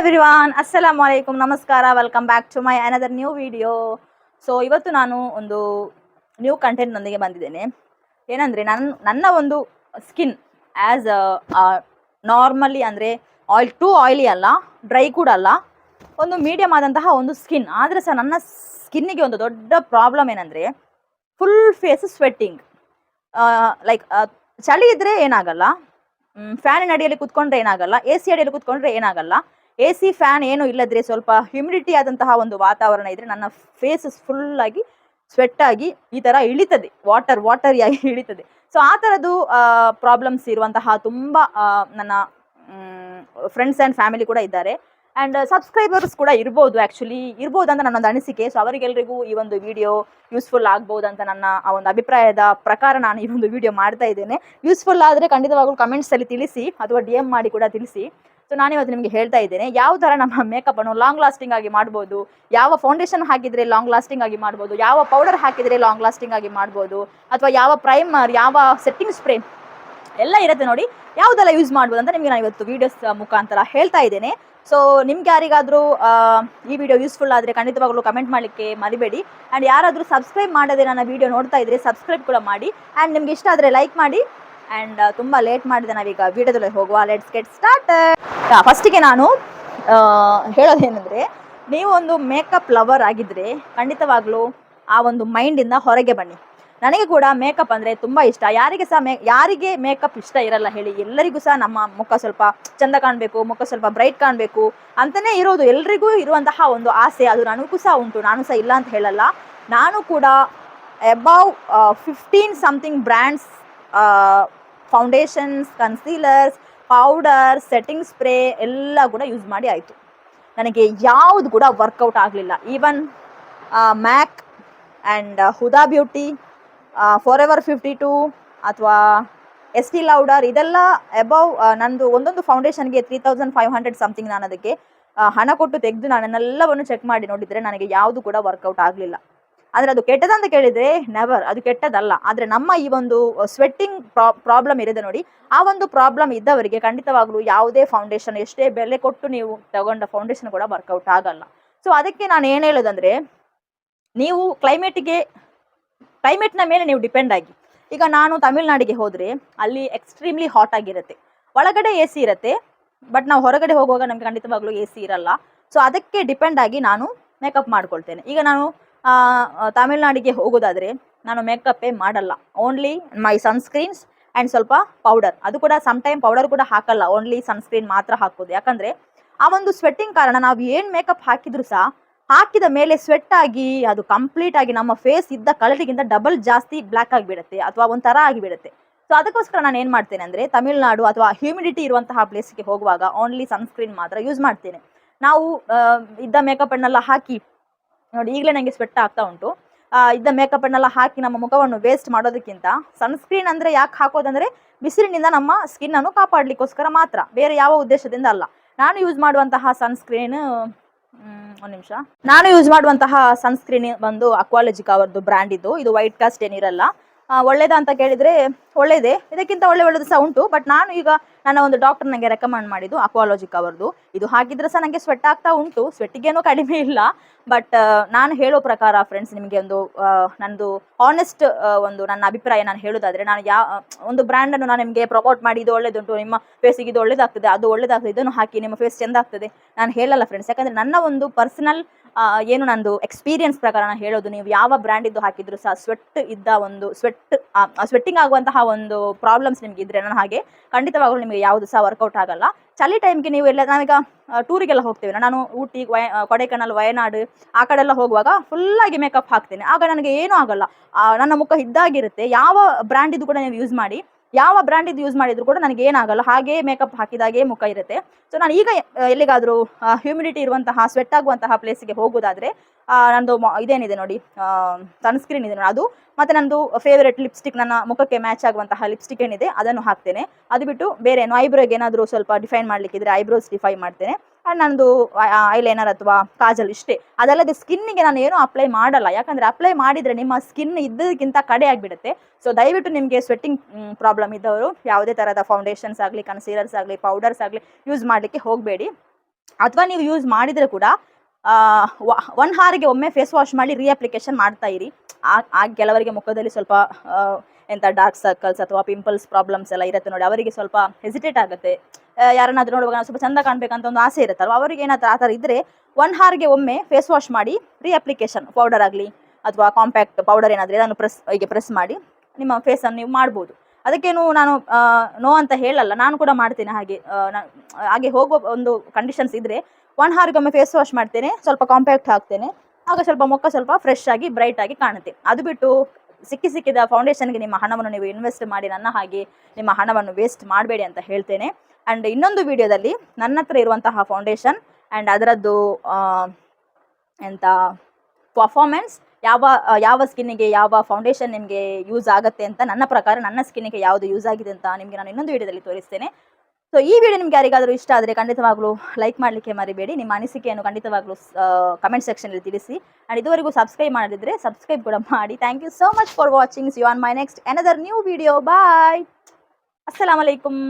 Everyone ಅಸ್ಸಲಾಮ್ ಅಲೈಕುಮ್ ನಮಸ್ಕಾರ welcome back to my another new video so ಇವತ್ತು ನಾನು ಒಂದು ನ್ಯೂ ಕಂಟೆಂಟ್ನೊಂದಿಗೆ ಬಂದಿದ್ದೇನೆ. ಏನಂದರೆ ನನ್ನ ನನ್ನ ಒಂದು ಸ್ಕಿನ್ ಆ್ಯಸ್ ನಾರ್ಮಲಿ ಅಂದರೆ ಆಯಿಲ್ ಟೂ ಆಯಿಲಿ ಅಲ್ಲ ಡ್ರೈ ಕೂಡ ಅಲ್ಲ, ಒಂದು ಮೀಡಿಯಮ್ ಆದಂತಹ ಒಂದು ಸ್ಕಿನ್ ಆದರೆ ಸಹ ನನ್ನ ಸ್ಕಿನ್ನಿಗೆ ಒಂದು ದೊಡ್ಡ ಪ್ರಾಬ್ಲಮ್ ಏನಂದರೆ ಫುಲ್ ಫೇಸ್ ಸ್ವೆಟ್ಟಿಂಗ್ ಲೈಕ್ ಚಳಿ ಇದ್ದರೆ ಏನಾಗಲ್ಲ ಫ್ಯಾನಿನ ಅಡಿಯಲ್ಲಿ ಕೂತ್ಕೊಂಡ್ರೆ ಏನಾಗಲ್ಲ ಎ ಸಿ ಅಡಿಯಲ್ಲಿ ಕುತ್ಕೊಂಡ್ರೆ ಏನಾಗಲ್ಲ ಎ ಸಿ ಫ್ಯಾನ್ ಏನು ಇಲ್ಲದ್ರೆ ಸ್ವಲ್ಪ ಹ್ಯುಮಿಡಿಟಿ ಆದಂತಹ ಒಂದು ವಾತಾವರಣ ಇದ್ರೆ ನನ್ನ ಫೇಸ್ ಫುಲ್ ಆಗಿ ಸ್ವೆಟ್ ಆಗಿ ಈ ತರ ಇಳಿತದೆ. ವಾಟರ್ ವಾಟರ್ ಆಗಿ ಇಳಿತದೆ. ಸೊ ಆ ಥರದ್ದು ಪ್ರಾಬ್ಲಮ್ಸ್ ಇರುವಂತಹ ತುಂಬ ನನ್ನ ಫ್ರೆಂಡ್ಸ್ ಆ್ಯಂಡ್ ಫ್ಯಾಮಿಲಿ ಕೂಡ ಇದ್ದಾರೆ. ಆ್ಯಂಡ್ ಸಬ್ಸ್ಕ್ರೈಬರ್ಸ್ ಕೂಡ ಇರ್ಬೋದು ಆ್ಯಕ್ಚುಲಿ ಇರ್ಬೋದು ಅಂತ ನನ್ನೊಂದು ಅನಿಸಿಕೆ. ಸೊ ಅವರಿಗೆಲ್ಲರಿಗೂ ಈ ಒಂದು ವಿಡಿಯೋ ಯೂಸ್ಫುಲ್ ಆಗ್ಬೋದು ಅಂತ ನನ್ನ, ಆ, ಒಂದು ಅಭಿಪ್ರಾಯದ ಪ್ರಕಾರ ನಾನು ಈ ಒಂದು ವಿಡಿಯೋ ಮಾಡ್ತಾ ಇದ್ದೇನೆ. ಯೂಸ್ಫುಲ್ ಆದರೆ ಖಂಡಿತವಾಗ್ಲೂ ಕಮೆಂಟ್ಸಲ್ಲಿ ತಿಳಿಸಿ, ಅಥವಾ ಡಿ ಎಂ ಮಾಡಿ ಕೂಡ ತಿಳಿಸಿ. ಸೊ ನಾನಿವತ್ತು ನಿಮಗೆ ಹೇಳ್ತಾ ಇದ್ದೇನೆ, ಯಾವ ಥರ ನಮ್ಮ ಮೇಕಪ್ ಅನ್ನು ಲಾಂಗ್ ಲಾಸ್ಟಿಂಗ್ ಆಗಿ ಮಾಡ್ಬೋದು, ಯಾವ ಫೌಂಡೇಶನ್ ಹಾಕಿದರೆ ಲಾಂಗ್ ಲಾಸ್ಟಿಂಗ್ ಆಗಿ ಮಾಡ್ಬೋದು, ಯಾವ ಪೌಡರ್ ಹಾಕಿದರೆ ಲಾಂಗ್ ಲಾಸ್ಟಿಂಗ್ ಆಗಿ ಮಾಡ್ಬೋದು, ಅಥವಾ ಯಾವ ಪ್ರೈಮರ್ ಯಾವ ಸೆಟ್ಟಿಂಗ್ ಸ್ಪ್ರೇ ಎಲ್ಲ ಇರುತ್ತೆ ನೋಡಿ, ಯಾವುದೆಲ್ಲ ಯೂಸ್ ಮಾಡ್ಬೋದು ಅಂತ ನಿಮಗೆ ನಾನು ಇವತ್ತು ವೀಡಿಯೋಸ್ ಮುಖಾಂತರ ಹೇಳ್ತಾ ಇದ್ದೇನೆ. ಸೊ ನಿಮ್ಗೆ ಯಾರಿಗಾದರೂ ಈ ವಿಡಿಯೋ ಯೂಸ್ಫುಲ್ ಆದರೆ ಖಂಡಿತವಾಗ್ಲೂ ಕಮೆಂಟ್ ಮಾಡಲಿಕ್ಕೆ ಮರಿಬೇಡಿ. ಆ್ಯಂಡ್ ಯಾರಾದರೂ ಸಬ್ಸ್ಕ್ರೈಬ್ ಮಾಡದೆ ನನ್ನ ವಿಡಿಯೋ ನೋಡ್ತಾ ಇದ್ರೆ ಸಬ್ಸ್ಕ್ರೈಬ್ ಕೂಡ ಮಾಡಿ. ಆ್ಯಂಡ್ ನಿಮ್ಗೆ ಇಷ್ಟ ಆದರೆ ಲೈಕ್ ಮಾಡಿ. ಆ್ಯಂಡ್ ತುಂಬ ಲೇಟ್ ಮಾಡಿದೆ ನಾವೀಗ ವಿಡಿಯೋದಲ್ಲಿ ಹೋಗುವ. ಲೆಟ್ಸ್ ಗೆಟ್ ಸ್ಟಾರ್ಟ್ ಫಸ್ಟಿಗೆ ನಾನು ಹೇಳೋದೇನೆಂದರೆ, ನೀವು ಒಂದು ಮೇಕಪ್ ಲವರ್ ಆಗಿದ್ದರೆ ಖಂಡಿತವಾಗ್ಲೂ ಆ ಒಂದು ಮೈಂಡಿಂದ ಹೊರಗೆ ಬನ್ನಿ. ನನಗೆ ಕೂಡ ಮೇಕಪ್ ಅಂದರೆ ತುಂಬ ಇಷ್ಟ. ಯಾರಿಗೆ ಸಹ ಮೇ, ಯಾರಿಗೆ ಮೇಕಪ್ ಇಷ್ಟ ಇರಲ್ಲ ಹೇಳಿ, ಎಲ್ಲರಿಗೂ ಸಹ ನಮ್ಮ ಮುಖ ಸ್ವಲ್ಪ ಚಂದ ಕಾಣಬೇಕು, ಮುಖ ಸ್ವಲ್ಪ ಬ್ರೈಟ್ ಕಾಣಬೇಕು ಅಂತಲೇ ಇರೋದು. ಎಲ್ರಿಗೂ ಇರುವಂತಹ ಒಂದು ಆಸೆ, ಅದು ನನಗೂ ಸಹ ಉಂಟು, ನಾನು ಸಹ ಇಲ್ಲ ಅಂತ ಹೇಳಲ್ಲ. ನಾನು ಕೂಡ above fifteen something brands foundations concealers powder setting spray ಎಲ್ಲ ಕೂಡ ಯೂಸ್ ಮಾಡಿ ಆಯಿತು. ನನಗೆ ಯಾವುದು ಕೂಡ ವರ್ಕೌಟ್ ಆಗಲಿಲ್ಲ. Even MAC and Huda Beauty forever fifty two ಅಥವಾ ಎಸ್ ಟಿ ಲೌಡರ್ ಇದೆಲ್ಲ ಅಬೌವ್ ನಂದು ಒಂದೊಂದು ಫೌಂಡೇಶನ್ಗೆ three thousand five hundred something ನಾನು ಅದಕ್ಕೆ ಹಣ ಕೊಟ್ಟು ತೆಗೆದು ನಾನೆಲ್ಲವನ್ನು ಚೆಕ್ ಮಾಡಿ ನೋಡಿದರೆ ನನಗೆ ಯಾವುದು ಕೂಡ ವರ್ಕೌಟ್ ಆಗಲಿಲ್ಲ. ಆದರೆ ಅದು ಕೆಟ್ಟದಂತ ಕೇಳಿದರೆ ನೆವರ್ ಅದು ಕೆಟ್ಟದಲ್ಲ ಆದರೆ ನಮ್ಮ ಈ ಒಂದು ಸ್ವೆಟ್ಟಿಂಗ್ ಪ್ರಾಬ್ಲಮ್ ಇರಿದೆ ನೋಡಿ, ಆ ಒಂದು ಪ್ರಾಬ್ಲಮ್ ಇದ್ದವರಿಗೆ ಖಂಡಿತವಾಗ್ಲೂ ಯಾವುದೇ ಫೌಂಡೇಶನ್ ಎಷ್ಟೇ ಬೆಲೆ ಕೊಟ್ಟು ನೀವು ತಗೊಂಡ ಫೌಂಡೇಶನ್ ಕೂಡ ವರ್ಕೌಟ್ ಆಗಲ್ಲ. ಸೊ ಅದಕ್ಕೆ ನಾನು ಏನು ಹೇಳೋದಂದರೆ, ನೀವು ಕ್ಲೈಮೇಟಿಗೆ ಕ್ಲೈಮೇಟ್ನ ಮೇಲೆ ನೀವು ಡಿಪೆಂಡ್ ಆಗಿ. ಈಗ ನಾನು ತಮಿಳ್ನಾಡಿಗೆ ಹೋದರೆ, ಅಲ್ಲಿ ಎಕ್ಸ್ಟ್ರೀಮ್ಲಿ ಹಾಟ್ ಆಗಿರುತ್ತೆ. ಒಳಗಡೆ ಎ ಸಿ ಇರುತ್ತೆ ಬಟ್ ನಾವು ಹೊರಗಡೆ ಹೋಗುವಾಗ ನಮಗೆ ಖಂಡಿತವಾಗ್ಲೂ ಎ ಸಿ ಇರಲ್ಲ. ಸೊ ಅದಕ್ಕೆ ಡಿಪೆಂಡ್ ಆಗಿ ನಾನು ಮೇಕಪ್ ಮಾಡ್ಕೊಳ್ತೇನೆ. ಈಗ ನಾನು ತಮಿಳ್ನಾಡಿಗೆ ಹೋಗೋದಾದರೆ ನಾನು ಮೇಕಪ್ಪೇ ಮಾಡಲ್ಲ. ಓನ್ಲಿ ಮೈ ಸನ್ಸ್ಕ್ರೀನ್ಸ್ ಆ್ಯಂಡ್ ಸ್ವಲ್ಪ ಪೌಡರ್ ಅದು ಕೂಡ ಸಮ್ ಟೈಮ್ ಪೌಡರ್ ಕೂಡ ಹಾಕಲ್ಲ. ಓನ್ಲಿ ಸನ್ಸ್ಕ್ರೀನ್ ಮಾತ್ರ ಹಾಕೋದು. ಯಾಕಂದರೆ ಆ ಒಂದು ಸ್ವೆಟ್ಟಿಂಗ್ ಕಾರಣ ನಾವು ಏನು ಮೇಕಪ್ ಹಾಕಿದ್ರು ಸಹ ಹಾಕಿದ ಮೇಲೆ ಸ್ವೆಟ್ ಆಗಿ, ಅದು ಕಂಪ್ಲೀಟ್ ಆಗಿ ನಮ್ಮ ಫೇಸ್ ಇದ್ದ ಕಲರಿಗಿಂತ ಡಬಲ್ ಜಾಸ್ತಿ ಬ್ಲ್ಯಾಕ್ ಆಗಿಬಿಡುತ್ತೆ ಅಥವಾ ಒಂಥರ ಆಗಿಬಿಡುತ್ತೆ. ಸೊ ಅದಕ್ಕೋಸ್ಕರ ನಾನು ಏನು ಮಾಡ್ತೇನೆ ಅಂದರೆ ತಮಿಳ್ನಾಡು ಅಥವಾ ಹ್ಯೂಮಿಡಿಟಿ ಇರುವಂತಹ ಪ್ಲೇಸ್ಗೆ ಹೋಗುವಾಗ ಓನ್ಲಿ ಸನ್ಸ್ಕ್ರೀನ್ ಮಾತ್ರ ಯೂಸ್ ಮಾಡ್ತೇನೆ. ನಾವು ಇದ್ದ ಮೇಕಪ್ಪನ್ನೆಲ್ಲ ಹಾಕಿ ನೋಡಿ, ಈಗಲೇ ನನಗೆ ಸ್ವೆಟ್ ಆಗ್ತಾ ಉಂಟು. ಇದ್ದ ಮೇಕಪ್ಪನ್ನೆಲ್ಲ ಹಾಕಿ ನಮ್ಮ ಮುಖವನ್ನು ವೇಸ್ಟ್ ಮಾಡೋದಕ್ಕಿಂತ ಸನ್ಸ್ಕ್ರೀನ್ ಅಂದರೆ ಯಾಕೆ ಹಾಕೋದಂದರೆ ಬಿಸಿಲಿನಿಂದ ನಮ್ಮ ಸ್ಕಿನ್ನನ್ನು ಕಾಪಾಡಲಿಕ್ಕೋಸ್ಕರ ಮಾತ್ರ, ಬೇರೆ ಯಾವ ಉದ್ದೇಶದಿಂದ ಅಲ್ಲ. ನಾನು ಯೂಸ್ ಮಾಡುವಂತಹ ಸನ್ಸ್ಕ್ರೀನ್ ಒಂದು ನಿಮಿಷ. ನಾನು ಯೂಸ್ ಮಾಡುವಂತಹ ಸನ್ಸ್ಕ್ರೀನ್ ಬಂದು ಅಕ್ವಾಲಜಿಕ್ ಅವರದ್ದು ಬ್ರ್ಯಾಂಡ್ ಇದು ಇದು ವೈಟ್ ಕಾಸ್ಟ್ ಏನಿರಲ್ಲ. ಒಳ್ಳೇದಾ ಅಂತ ಕೇಳಿದರೆ ಒಳ್ಳೇದೇ. ಇದಕ್ಕಿಂತ ಒಳ್ಳೆ ಒಳ್ಳೆದು ಸಹ ಉಂಟು. ಬಟ್ ನಾನು ಈಗ ನನ್ನ ಒಂದು ಡಾಕ್ಟರ್ ನನಗೆ ರೆಕಮೆಂಡ್ ಮಾಡಿದ್ದು ಅಕ್ವಾಲಜಿಕ್ ಅವರದು ಇದು ಹಾಕಿದ್ರೆ ಸಹ ನನಗೆ ಸ್ವೆಟ್ ಆಗ್ತಾ ಉಂಟು. ಸ್ವೆಟ್ಟಿಗೇನೂ ಕಡಿಮೆ ಇಲ್ಲ. ಬಟ್ ನಾನು ಹೇಳೋ ಪ್ರಕಾರ ಫ್ರೆಂಡ್ಸ್ ನಿಮಗೆ ಒಂದು ನನ್ನದು ನಂದು ಆನೆಸ್ಟ್ ಒಂದು ನನ್ನ ಅಭಿಪ್ರಾಯ ನಾನು ಹೇಳೋದಾದ್ರೆ ನಾನು ಯಾವ ಒಂದು ಬ್ರ್ಯಾಂಡನ್ನು ನಾನು ನಿಮಗೆ ಪ್ರಮೋಟ್ ಮಾಡಿ ಇದು ಒಳ್ಳೇದುಂಟು ನಿಮ್ಮ ಫೇಸಿಗೆ ಇದು ಒಳ್ಳೇದಾಗ್ತದೆ, ಅದು ಒಳ್ಳೇದಾಗ್ತದೆ, ಇದನ್ನು ಹಾಕಿ ನಿಮ್ಮ ಫೇಸ್ ಚೆಂದಾಗ್ತದೆ ನಾನು ಹೇಳಲ್ಲ ಫ್ರೆಂಡ್ಸ್ ಯಾಕಂದರೆ ನನ್ನ ಒಂದು ಪರ್ಸನಲ್ ಏನು ನಂದು ಎಕ್ಸ್ಪೀರಿಯನ್ಸ್ ಪ್ರಕಾರ ನಾನು ಹೇಳೋದು, ನೀವು ಯಾವ ಬ್ರ್ಯಾಂಡ್ ಇದ್ದು ಹಾಕಿದ್ರು ಸಹ ಸ್ವೆಟ್ ಇದ್ದ ಒಂದು ಸ್ವೆಟ್ ಸ್ವೆಟ್ಟಿಂಗ್ ಆಗುವಂತಹ ಒಂದು ಪ್ರಾಬ್ಲಮ್ಸ್ ನಿಮ್ಗೆ ಇದ್ರೆ ನಾನು ಹಾಗೆ, ಖಂಡಿತವಾಗ್ಲೂ ನಿಮಗೆ ಯಾವುದು ಸಹ ವರ್ಕೌಟ್ ಆಗಲ್ಲ. ಚಳಿ ಟೈಮ್ಗೆ ನೀವು ಎಲ್ಲ, ನಾವೀಗ ಟೂರಿಗೆಲ್ಲ ಹೋಗ್ತೇವೆ. ನಾನು ಊಟಿ, ವಯ ಕೊಡೈಕನಲ್, ವಯನಾಡು ಆ ಕಡೆ ಎಲ್ಲ ಹೋಗುವಾಗ ಫುಲ್ಲಾಗಿ ಮೇಕಪ್ ಹಾಕ್ತೇನೆ. ಆಗ ನನಗೆ ಏನೂ ಆಗಲ್ಲ. ನನ್ನ ಮುಖ ಇದ್ದಾಗಿರುತ್ತೆ. ಯಾವ ಬ್ರ್ಯಾಂಡ್ ಇದು ಕೂಡ ನೀವು ಯೂಸ್ ಮಾಡಿ ಯಾವ ಬ್ರ್ಯಾಂಡ್ ಇದು ಯೂಸ್ ಮಾಡಿದ್ರು ಕೂಡ ನನಗೆ ಏನಾಗಲ್ಲ. ಹಾಗೆ ಮೇಕಪ್ ಹಾಕಿದಾಗೆ ಮುಖ ಇರುತ್ತೆ. ಸೊ ನಾನು ಈಗ ಎಲ್ಲಿಗಾದರೂ ಹ್ಯೂಮಿಡಿಟಿ ಇರುವಂತಹ ಸ್ವೆಟ್ ಆಗುವಂತಹ ಪ್ಲೇಸಿಗೆ ಹೋಗೋದಾದ್ರೆ ನಂದು ಇದೇನಿದೆ ನೋಡಿ ಸನ್ಸ್ಕ್ರೀನ್ ಇದೆ ನೋಡಿ. ಅದು ಮತ್ತೆ ನಂದು ಫೇವರೆಟ್ ಲಿಪ್ಸ್ಟಿಕ್ ನನ್ನ ಮುಖಕ್ಕೆ ಮ್ಯಾಚ್ ಆಗುವಂತಹ ಲಿಪ್ಸ್ಟಿಕ್ ಏನಿದೆ, ಅದನ್ನು ಹಾಕ್ತೇನೆ. ಅದು ಬಿಟ್ಟು ಬೇರೆ ಏನು ಐಬ್ರೋಗೆ ಏನಾದರೂ ಸ್ವಲ್ಪ ಡಿಫೈನ್ ಮಾಡಲಿಕ್ಕಿದ್ರೆ ಐಬ್ರೋಸ್ ಡಿಫೈ ಮಾಡ್ತೇನೆ. ಆ್ಯಂಡ್ ನಂದು ಐಲೈನರ್ ಅಥವಾ ಕಾಜಲ್ ಇಷ್ಟೇ. ಅದಲ್ಲದೆ ಸ್ಕಿನ್ನಿಗೆ ನಾನು ಏನೂ ಅಪ್ಲೈ ಮಾಡಲ್ಲ. ಯಾಕಂದರೆ ಅಪ್ಲೈ ಮಾಡಿದರೆ ನಿಮ್ಮ ಸ್ಕಿನ್ ಇದ್ದಕ್ಕಿಂತ ಕಡೆ ಆಗಿಬಿಡುತ್ತೆ. ಸೊ ದಯವಿಟ್ಟು ನಿಮಗೆ ಸ್ವೆಟ್ಟಿಂಗ್ ಪ್ರಾಬ್ಲಮ್ ಇದ್ದವರು ಯಾವುದೇ ಥರದ ಫೌಂಡೇಶನ್ಸ್ ಆಗಲಿ ಕನ್ಸೀಲರ್ಸ್ ಆಗಲಿ ಪೌಡರ್ಸ್ ಆಗಲಿ ಯೂಸ್ ಮಾಡಲಿಕ್ಕೆ ಹೋಗಬೇಡಿ. ಅಥವಾ ನೀವು ಯೂಸ್ ಮಾಡಿದರೆ ಕೂಡ ಒನ್ ಹಾರಿಗೆ ಒಮ್ಮೆ ಫೇಸ್ ವಾಶ್ ಮಾಡಿ ರೀಅಪ್ಲಿಕೇಶನ್ ಮಾಡ್ತಾ ಇರಿ. ಆ ಕೆಲವರಿಗೆ ಮುಖದಲ್ಲಿ ಸ್ವಲ್ಪ ಎಂತ ಡಾರ್ಕ್ ಸರ್ಕಲ್ಸ್ ಅಥವಾ ಪಿಂಪಲ್ಸ್ ಪ್ರಾಬ್ಲಮ್ಸ್ ಎಲ್ಲ ಇರುತ್ತೆ ನೋಡಿ. ಅವರಿಗೆ ಸ್ವಲ್ಪ ಹೆಸಿಟೇಟ್ ಆಗುತ್ತೆ. ಯಾರನ್ನಾದರೂ ನೋಡುವಾಗ ನಾವು ಸ್ವಲ್ಪ ಚಂದ ಕಾಣಬೇಕಂತ ಒಂದು ಆಸೆ ಇರುತ್ತಲ್ವ ಅವರಿಗೆ ಏನಾದರೂ ಆ ಥರ ಇದ್ದರೆ ಒನ್ ಹಾರ್ಗೆ ಒಮ್ಮೆ ಫೇಸ್ ವಾಶ್ ಮಾಡಿ ರೀಅಪ್ಲಿಕೇಶನ್ ಪೌಡರ್ ಆಗಲಿ ಅಥವಾ ಕಾಂಪ್ಯಾಕ್ಟ್ ಪೌಡರ್ ಏನಾದರೂ ಅದನ್ನು ಪ್ರೆಸ್ ಹೀಗೆ ಪ್ರೆಸ್ ಮಾಡಿ ನಿಮ್ಮ ಫೇಸನ್ನು ನೀವು ಮಾಡ್ಬೋದು. ಅದಕ್ಕೇನು ನಾನು ನೋ ಅಂತ ಹೇಳಲ್ಲ. ನಾನು ಕೂಡ ಮಾಡ್ತೇನೆ ಹಾಗೆ. ಹಾಗೆ ಹೋಗುವ ಒಂದು ಕಂಡೀಷನ್ಸ್ ಇದ್ದರೆ ಒನ್ ಹಾರ್ಗೊಮ್ಮೆ ಫೇಸ್ ವಾಶ್ ಮಾಡ್ತೇನೆ, ಸ್ವಲ್ಪ ಕಾಂಪ್ಯಾಕ್ಟ್ ಹಾಕ್ತೇನೆ. ಆಗ ಸ್ವಲ್ಪ ಮುಖ ಸ್ವಲ್ಪ ಫ್ರೆಶ್ ಆಗಿ ಬ್ರೈಟ್ ಆಗಿ ಕಾಣುತ್ತೆ. ಅದು ಬಿಟ್ಟು ಸಿಕ್ಕಿ ಸಿಕ್ಕಿದ ಫೌಂಡೇಶನ್ಗೆ ನಿಮ್ಮ ಹಣವನ್ನು ನೀವು ಇನ್ವೆಸ್ಟ್ ಮಾಡಿ, ನನ್ನ ಹಾಗೆ ನಿಮ್ಮ ಹಣವನ್ನು ವೇಸ್ಟ್ ಮಾಡಬೇಡಿ ಅಂತ ಹೇಳ್ತೇನೆ. ಆ್ಯಂಡ್ ಇನ್ನೊಂದು ವಿಡಿಯೋದಲ್ಲಿ ನನ್ನ ಹತ್ರ ಇರುವಂತಹ ಫೌಂಡೇಶನ್ ಆ್ಯಂಡ್ ಅದರದ್ದು ಎಂಥ ಪರ್ಫಾರ್ಮೆನ್ಸ್ ಯಾವ ಯಾವ ಸ್ಕಿನ್ನಿಗೆ ಯಾವ ಫೌಂಡೇಶನ್ ನಿಮಗೆ ಯೂಸ್ ಆಗುತ್ತೆ ಅಂತ ನನ್ನ ಪ್ರಕಾರ ನನ್ನ ಸ್ಕಿನ್ನಿಗೆ ಯಾವುದು ಯೂಸ್ ಆಗಿದೆ ಅಂತ ನಿಮಗೆ ನಾನು ಇನ್ನೊಂದು ವಿಡಿಯೋದಲ್ಲಿ ತೋರಿಸ್ತೇನೆ. ಸೊ ಈ ವಿಡಿಯೋ ನಿಮ್ಗೆ ಯಾರಿಗಾದರೂ ಇಷ್ಟ ಆದರೆ ಖಂಡಿತವಾಗ್ಲೂ ಲೈಕ್ ಮಾಡಲಿಕ್ಕೆ ಮರಿಬೇಡಿ. ನಿಮ್ಮ ಅನಿಸಿಕೆಯನ್ನು ಖಂಡಿತವಾಗ್ಲೂ ಕಮೆಂಟ್ ಸೆಕ್ಷನಲ್ಲಿ ತಿಳಿಸಿ. ಆ್ಯಂಡ್ ಇದುವರೆಗೂ ಸಬ್ಸ್ಕ್ರೈಬ್ ಮಾಡಿದ್ರೆ ಸಬ್ಸ್ಕ್ರೈಬ್ ಕೂಡ ಮಾಡಿ. Thank you so much for watchings you on my next another new video bye ಅಸ್ಸಲಾಮಲೈಕುಮ್